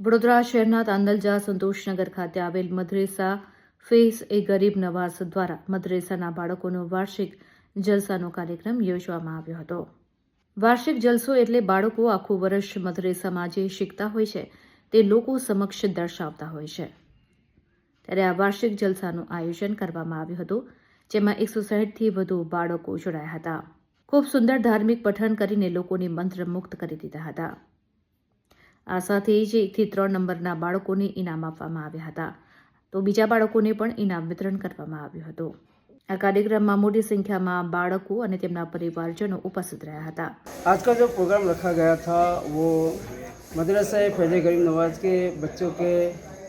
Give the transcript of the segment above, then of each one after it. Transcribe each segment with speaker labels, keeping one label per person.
Speaker 1: વડોદરા શહેરના તાંદલજા સંતોષનગર ખાતે આવેલ મદ્રેસા ફેસ એ ગરીબ નવાઝ દ્વારા મદ્રેસાના બાળકોનો વાર્ષિક જલસાનો કાર્યક્રમ યોજવામાં આવ્યો હતો. વાર્ષિક જલસો એટલે બાળકો આખું વર્ષ મદ્રેસામાં જે શીખતા હોય છે, તે લોકો સમક્ષ દર્શાવતા હોય છે. ત્યારે આ વાર્ષિક જલસાનું આયોજન કરવામાં આવ્યું હતું, જેમાં એકસો સાહીઠથી વધુ બાળકો જોડાયા હતા. ખૂબ સુંદર ધાર્મિક પઠન કરીને લોકોને મંત્રમુક્ત કરી દીધા હતા. આ સાથે જ એકથી ત્રણ નંબરના બાળકોને ઇનામ આપવામાં આવ્યા હતા તો બીજા બાળકોને પણ ઇનામ વિતરણ કરવામાં આવ્યું હતું આ કાર્યક્રમમાં મોટી સંખ્યામાં બાળકો અને તેમના પરિવારજનો ઉપસ્થિત રહ્યા હતા
Speaker 2: आज का जो प्रोग्राम रखा गया था वो मदरसा फैज गरीब नवाज के बच्चों के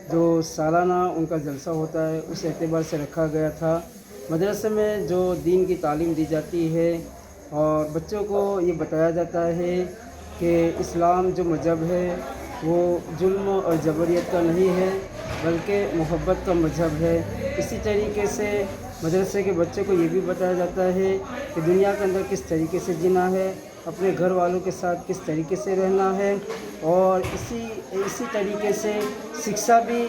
Speaker 2: जो सालाना उनका जलसा होता है उस एतबार से रखा गया था मदरसे में जो दीन की तालीम दी जाती है और बच्चों को ये बताया जाता है कि इस्लाम जो मज़हब है, वो जुल्म और जबरियत का नहीं है, बल्कि मोहब्बत का मज़हब है। इसी तरीके से मदरसे के बच्चे को ये भी बताया जाता है कि दुनिया के अंदर किस तरीके से जीना है, अपने घर वालों के साथ किस तरीके से रहना है, और इसी इसी तरीके से शिक्षा भी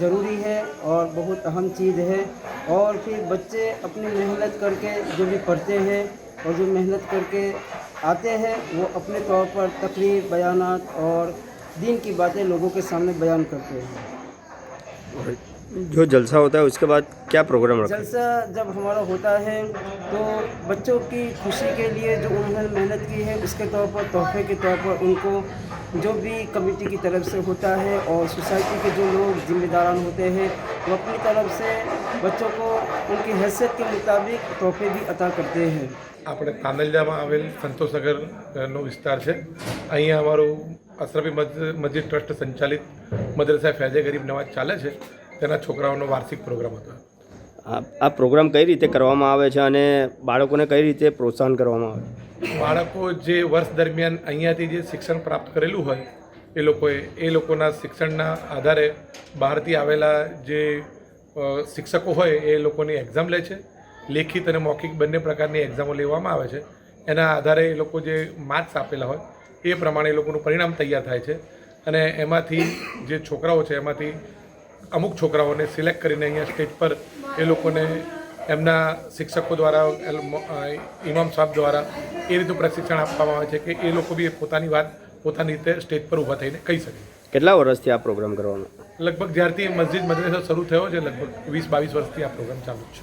Speaker 2: ज़रूरी है और बहुत अहम चीज़ है। और फिर बच्चे अपनी मेहनत करके जो भी पढ़ते हैं और जो मेहनत करके आते हैं वो अपने तौर पर तकरीर बयान और दिन की बातें लोगों के सामने बयान करते हैं
Speaker 3: जो जलसा होता है उसके बाद क्या प्रोग्राम रखा है?
Speaker 2: जलसा जब हमारा होता है तो बच्चों की खुशी के लिए जो उन्होंने मेहनत की है उसके तौर पर तोहफे के तौर पर उनको जो भी कमेटी की तरफ़ से होता है और सोसाइटी के जो लोग जिम्मेदारान होते हैं वो अपनी तरफ से बच्चों को उनकी हैसियत के मुताबिक तोहफे भी अता करते हैं
Speaker 4: આપણે તાંદલજામાં આવેલ સંતોષનગરનો વિસ્તાર છે અહીંયા અમારું અશરફી મસ્જિદ મસ્જિદ ટ્રસ્ટ સંચાલિત મદ્રસા ફૈજે ગરીબ નવાજ ચાલે છે તેના છોકરાઓનો વાર્ષિક પ્રોગ્રામ હતો
Speaker 3: આ આ પ્રોગ્રામ કઈ રીતે કરવામાં આવે છે અને બાળકોને કઈ રીતે પ્રોત્સાહન કરવામાં આવે
Speaker 4: બાળકો જે વર્ષ દરમિયાન અહીંયાથી જે શિક્ષણ પ્રાપ્ત કરેલું હોય એ લોકોએ, એ લોકોના શિક્ષણના આધારે બહારથી આવેલા જે શિક્ષકો હોય એ લોકોની એક્ઝામ લે છે. લેખિત અને મૌખિક બંને પ્રકારની એક્ઝામો લેવામાં આવે છે. એના આધારે એ લોકો જે માર્ક્સ આપેલા હોય, એ પ્રમાણે એ લોકોનું પરિણામ તૈયાર થાય છે. અને એમાંથી જે છોકરાઓ છે, એમાંથી અમુક છોકરાઓને સિલેક્ટ કરીને અહીંયા સ્ટેજ પર એ લોકોને એમના શિક્ષકો દ્વારા ઇમામ સાહેબ દ્વારા એ રીતનું પ્રશિક્ષણ આપવામાં આવે છે કે એ લોકો બી પોતાની વાત પોતાની રીતે સ્ટેજ પર ઊભા થઈને કહી શકે.
Speaker 3: કેટલા વર્ષથી આ પ્રોગ્રામ કરવાનો?
Speaker 4: લગભગ જ્યારથી મસ્જિદ મદ્રેસો શરૂ થયો છે લગભગ વીસ બાવીસ વર્ષથી આ પ્રોગ્રામ ચાલુ છે.